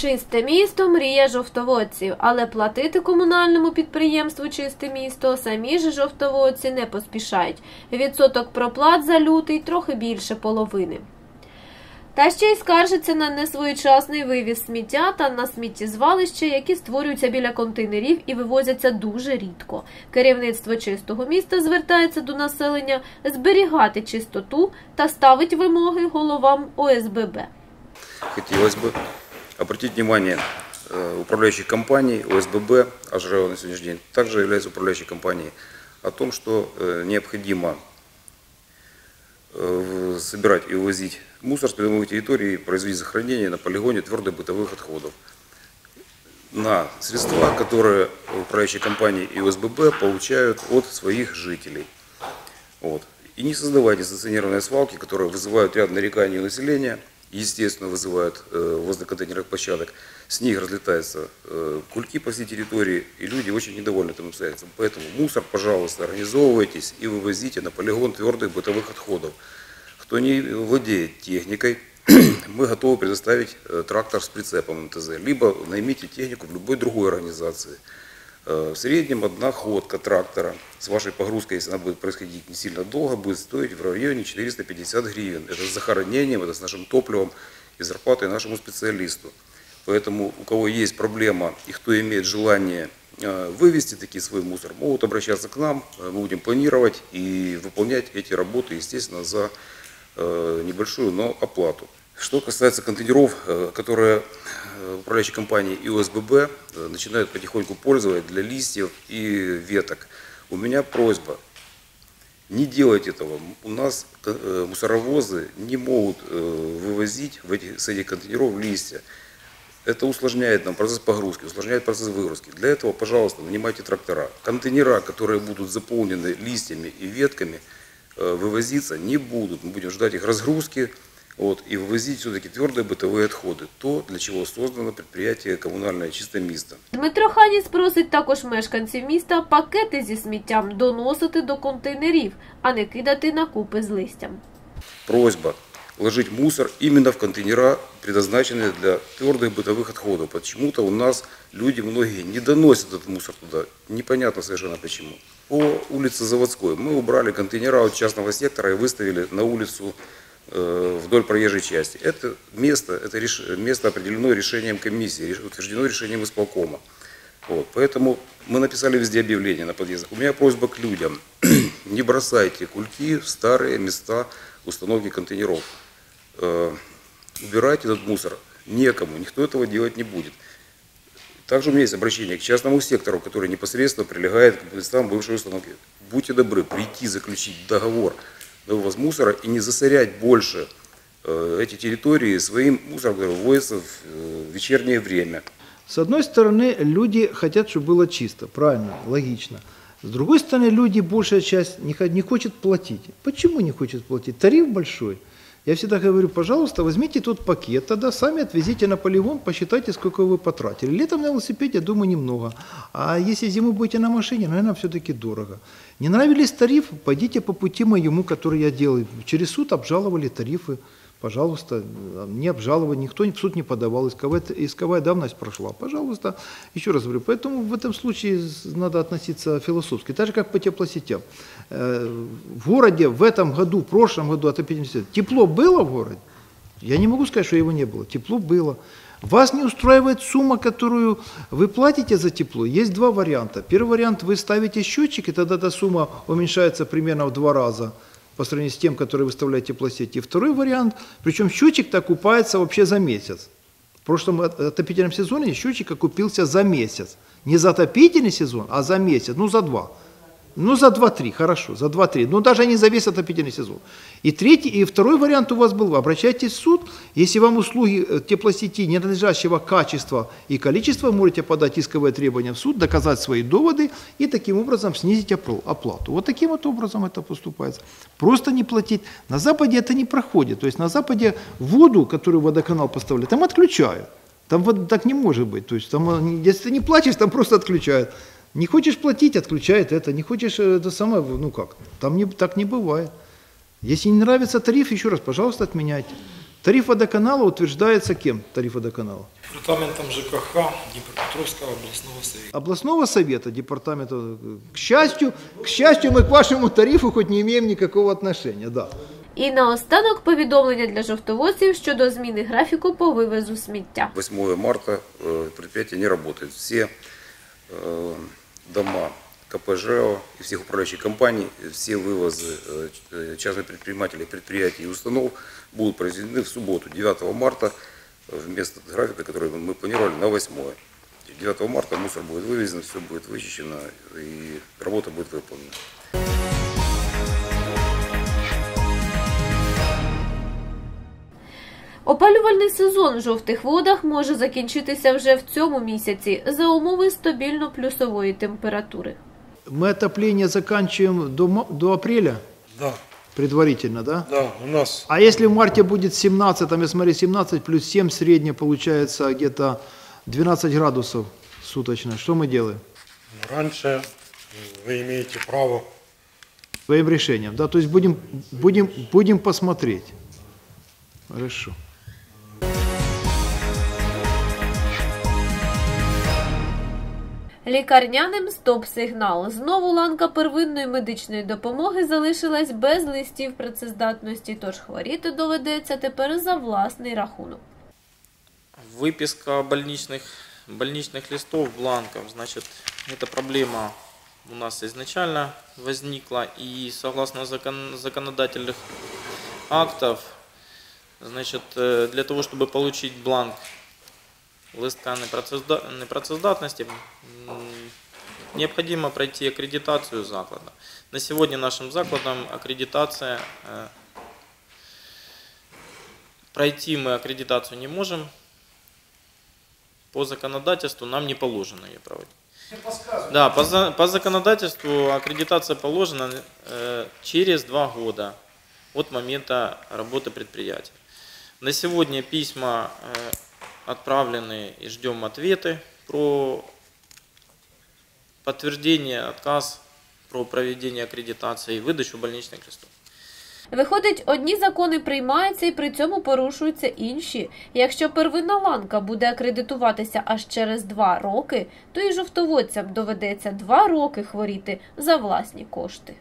Чисте місто мрія жовтоводців, але платити комунальному підприємству Чисте місто самі ж жовтоводці не поспішають. Відсоток проплат за лютий трохи більше половини. Та ще й скаржиться на несвоєчасний вивіз сміття та на сміттєзвалища, які створюються біля контейнерів і вивозяться дуже рідко. Керівництво чистого міста звертається до населення зберігати чистоту та ставить вимоги головам ОСББ. Хотелось бы обратить внимание э, управляющих компаний, ОСББ, АЖРО на сегодняшний день, также является управляющей компанией, о том, что э, необходимо э, собирать и увозить мусор с придомовых территорий, производить захоронение на полигоне твердых бытовых отходов на средства, которые управляющие компании и ОСББ получают от своих жителей. Вот. И не создавать несанкционированные свалки, которые вызывают ряд нареканий у населения, естественно, вызывают э, возле контейнерных площадок. С них разлетаются э, кульки по всей территории, и люди очень недовольны этим обстоятельством. Поэтому мусор, пожалуйста, организовывайтесь и вывозите на полигон твердых бытовых отходов. Кто не владеет техникой, мы готовы предоставить э, трактор с прицепом МТЗ, либо наймите технику в любой другой организации. В среднем одна ходка трактора с вашей погрузкой, если она будет происходить не сильно долго, будет стоить в районе 450 гривен. Это с захоронением, это с нашим топливом и зарплатой нашему специалисту. Поэтому у кого есть проблема и кто имеет желание вывести такие свой мусор, могут обращаться к нам, мы будем планировать и выполнять эти работы, естественно, за небольшую, но оплату. Что касается контейнеров, э, которые э, управляющие компании и ОСББ э, начинают потихоньку пользовать для листьев и веток, у меня просьба, не делать этого. У нас мусоровозы не могут вывозить в эти, с этих контейнеров листья. Это усложняет нам процесс погрузки, усложняет процесс выгрузки. Для этого, пожалуйста, нанимайте трактора. Контейнера, которые будут заполнены листьями и ветками, вывозиться не будут. Мы будем ждать их разгрузки вот, и вывозить все-таки твердые бытовые отходы. То, для чего создано предприятие коммунальное «Чистое место». Дмитро Ханіс просить також мешканців міста пакети зі сміттям доносити до контейнерів, а не кидати на купи з листям. просьба ложить мусор именно в контейнера, предназначенные для твердых бытовых отходов. Почему-то у нас люди многие не доносят этот мусор туда. Непонятно совершенно почему. По улице Заводской мы убрали контейнера от частного сектора и выставили на улицу э, вдоль проезжей части. Это место, это реш- место определено решением комиссии, утверждено решением исполкома. Вот, поэтому мы написали везде объявления на подъездах. У меня просьба к людям. Не бросайте кульки в старые места установки контейнеров. Э, Убирайте этот мусор. Некому, никто этого делать не будет. Также у меня есть обращение к частному сектору, который непосредственно прилегает к местам бывшей установки. Будьте добры, прийти заключить договор вывоз мусора и не засорять больше э, эти территории своим мусором, который вывозится в э, вечернее время. С одной стороны, люди хотят, чтобы было чисто, правильно, логично. С другой стороны, люди, большая часть не, не хочет платить. Почему не хочет платить? Тариф большой. Я всегда говорю, пожалуйста, возьмите тот пакет, тогда сами отвезите на полигон, посчитайте, сколько вы потратили. Летом на велосипеде, думаю, немного. А если зимой будете на машине, наверное, все-таки дорого. Не нравились тарифы, пойдите по пути моему, который я делаю. Через суд обжаловали тарифы. Пожалуйста, не обжаловали, никто в суд не подавал, исковая, исковая давность прошла. Пожалуйста, еще раз говорю, поэтому в этом случае надо относиться философски, так же как по теплосетям. Э, В городе в этом году, в прошлом году отопительный сезон, тепло было в городе? Я не могу сказать, что его не было. Тепло было. Вас не устраивает сумма, которую вы платите за тепло? Есть два варианта. Первый вариант, вы ставите счетчик, и тогда эта сумма уменьшается примерно в два раза по сравнению с тем, который выставляет теплосети. Второй вариант, причем счетчик-то окупается вообще за месяц. В прошлом от- отопительном сезоне счетчик окупился за месяц. Не за отопительный сезон, а за месяц, ну за два. Ну, за 2-3, хорошо, за 2-3. Ну, даже не за весь отопительный сезон. И третий, и второй вариант у вас был, обращайтесь в суд, если вам услуги э, теплосети ненадлежащего качества и количества, можете подать исковое требование в суд, доказать свои доводы и таким образом снизить оплату. Вот таким вот образом это поступается. Просто не платить. На Западе это не проходит. То есть на Западе воду, которую водоканал поставляет, там отключают. Там вот так не может быть. То есть там, э, если ты не платишь, там просто отключают. Не хочешь платить, отключает это. Не хочешь э, это самое, ну как, там не, так не бывает. Если не нравится тариф, еще раз, пожалуйста, отменяйте. Тариф водоканала утверждается кем? Тариф водоканала? Департаментом ЖКХ Днепропетровского областного совета. областного совета, департамента. К счастью, к счастью, мы к вашему тарифу хоть не имеем никакого отношения, да. І наостанок повідомлення для жовтоводців щодо зміни графіку по вивезу сміття. 8 марта э, предприятие не работает. Все дома КПЖО и всех управляющих компаний, все вывозы э, э, частных предпринимателей, предприятий и установ будут произведены в субботу, 9 марта, вместо графика, который мы планировали, на 8. 9 марта мусор будет вывезен, все будет вычищено и работа будет выполнена. Опалювальний сезон в жовтих водах може закінчитися вже в цьому місяці за умови стабільно плюсової температури. Мы отопление заканчиваем до, ма- до апреля Да, предварительно, да? да, у нас А если в марте будет 17, там я смотрю 17 плюс 7 среднее получается где-то 12 градусов суточно, что мы делаем? раньше вы имеете право Своим решением, да? То есть будем, будем, будем посмотреть. Хорошо. Лікарняним стоп-сигнал. Знову ланка первинної медичної допомоги залишилась без листів працездатності, тож хворіти доведеться тепер за власний рахунок. Выписка больничных, больничных листов, бланков, значит, эта проблема у нас изначально возникла, и согласно закон, законодательных актов, значит, э, для того, чтобы получить бланк листка м, необходимо пройти аккредитацию заклада. На сегодня нашим закладом аккредитация, э, пройти мы аккредитацию не можем, по законодательству нам не положено ее проводить. Да, по, за- по законодательству аккредитация положена э, через два года от момента работы предприятия. На сегодня письма э, отправлены и ждем ответы про подтверждение, отказ, про проведение аккредитации и выдачу больничных листов. Виходить, одні закони приймаються і при цьому порушуються інші. Якщо первинна ланка буде акредитуватися аж через два роки, то і жовтоводцям доведеться два роки хворіти за власні кошти.